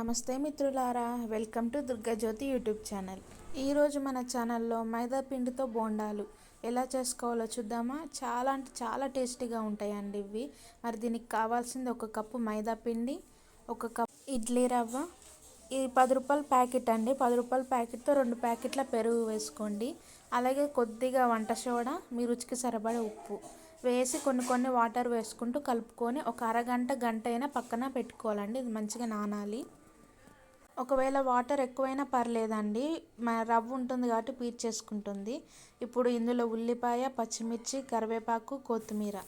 నమస్తే మిత్రులారా welcome to Durgajyothi YouTube channel. ఈరోజు మన ఛానల్లో మైదా పిండితో బోండాలు ఎలా చేసుకోవాలో చూద్దామా? చాలా అంటే చాలా టేస్టీగా ఉంటాయండి ఇవి. మరి దీనికి కావాల్సింది ఒక కప్పు మైదా పిండి ఒక కప్ ఇడ్లీ రవ్వ. ఈ పది రూపాయల ప్యాకెట్ అండి. పది రూపాయల ప్యాకెట్తో రెండు ప్యాకెట్ల పెరుగు వేసుకోండి. అలాగే కొద్దిగా వంట సోడా మీ రుచికి సరిపడే ఉప్పు వేసి కొన్ని కొన్ని వాటర్ వేసుకుంటూ కలుపుకొని ఒక అరగంట గంట అయినా పక్కన పెట్టుకోవాలండి. ఇది మంచిగా నానాలి. ఒకవేళ వాటర్ ఎక్కువైనా పర్లేదండి. రవ్వ ఉంటుంది కాబట్టి పీచ్ చేసుకుంటుంది. ఇప్పుడు ఇందులో ఉల్లిపాయ పచ్చిమిర్చి కరివేపాకు కొత్తిమీర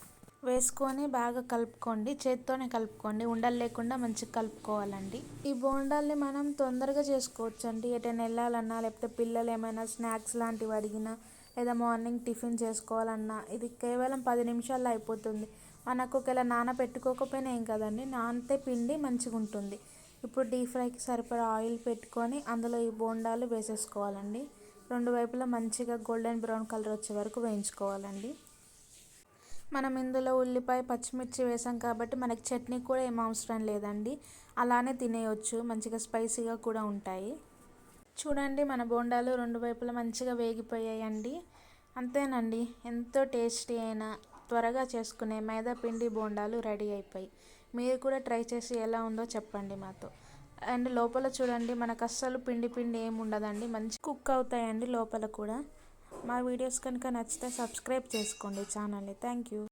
వేసుకొని బాగా కలుపుకోండి. చేత్తోనే కలుపుకోండి. ఉండలు లేకుండా మంచిగా కలుపుకోవాలండి. ఈ బోండాల్ని మనం తొందరగా చేసుకోవచ్చు అండి ఎటైనా వెళ్ళాలన్నా లేకపోతే పిల్లలు ఏమైనా స్నాక్స్ లాంటివి అడిగినా లేదా మార్నింగ్ టిఫిన్ చేసుకోవాలన్నా ఇది కేవలం పది నిమిషాల్లో అయిపోతుంది. మనకు ఒకవేళ నానబెట్టుకోకపోయినా ఏం కదండి. నానితే పిండి మంచిగా ఉంటుంది ఇప్పుడు డీప్ ఫ్రైకి సరిపడా ఆయిల్ పెట్టుకొని అందులో ఈ బోండాలు వేసేసుకోవాలండి. రెండు వైపులా మంచిగా గోల్డెన్ బ్రౌన్ కలర్ వచ్చే వరకు వేయించుకోవాలండి. మనం ఇందులో ఉల్లిపాయ పచ్చిమిర్చి వేసాం కాబట్టి మనకి చట్నీ కూడా ఏం అవసరం లేదండి. అలానే తినేయొచ్చు మంచిగా స్పైసీగా కూడా ఉంటాయి. చూడండి మన బోండాలు రెండు వైపులా మంచిగా వేగిపోయాయండి. అంతేనండి ఎంతో టేస్టీ అయిన త్వరగా చేసుకునే మైదా పిండి బోండాలు రెడీ అయిపోయి మీరు కూడా ట్రై చేసి ఎలా ఉందో చెప్పండి మాతో. అండ్ లోపల చూడండి మనకు అస్సలు పిండి పిండి ఏమి ఉండదండి మంచి కుక్ అవుతాయండి లోపల కూడా. మా వీడియోస్ కనుక నచ్చితే సబ్స్క్రైబ్ చేసుకోండి ఛానల్ని. Thank you.